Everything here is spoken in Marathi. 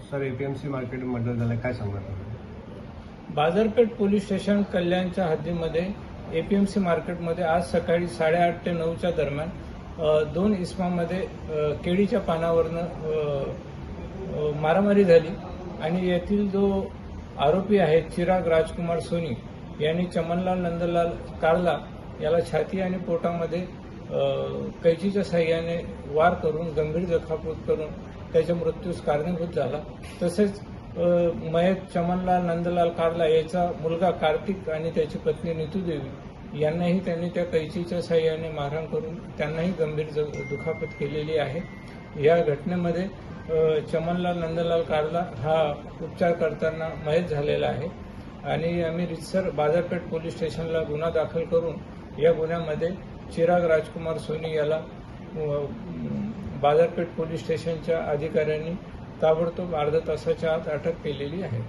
सर एपीएमसी मार्केट मर्डर झालं काय सांगणार बाजारपेठ पोलीस स्टेशन कल्याणच्या हद्दीमध्ये एपीएमसी मार्केटमध्ये आज सकाळी साडेआठ ते नऊच्या दरम्यान दोन इस्मामध्ये केळीच्या पानावरनं मारामारी झाली. आणि येथील जो आरोपी आहे चिराग राजकुमार सोनी यांनी चमनलाल नंदलाल कारला याला छाती आणि पोटामध्ये कैचीच्या साह्याने वार करून गंभीर जखापत करून त्याच्या मृत्यूस कारणीभूत झाला. तसेच मयत चमनलाल नंदलाल कारला याचा मुलगा कार्तिक आणि त्याची पत्नी नितू देवी यांनाही त्यांनी त्या कैचीच्या सहाय्याने मारहाण करून त्यांनाही गंभीर दुखापत केलेली आहे. या घटनेमध्ये चमनलाल नंदलाल कारला हा उपचार करताना मयत झालेला आहे आणि आम्ही रितसर बाजारपेठ पोलीस स्टेशनला गुन्हा दाखल करून या गुन्ह्यामध्ये चिराग राजकुमार सोनी याला बाजारपेठ पोलीस स्टेशनच्या अधिकाऱ्यांनी ताबडतोब अर्ध्या तासाच्या आत अटक केलेली आहे.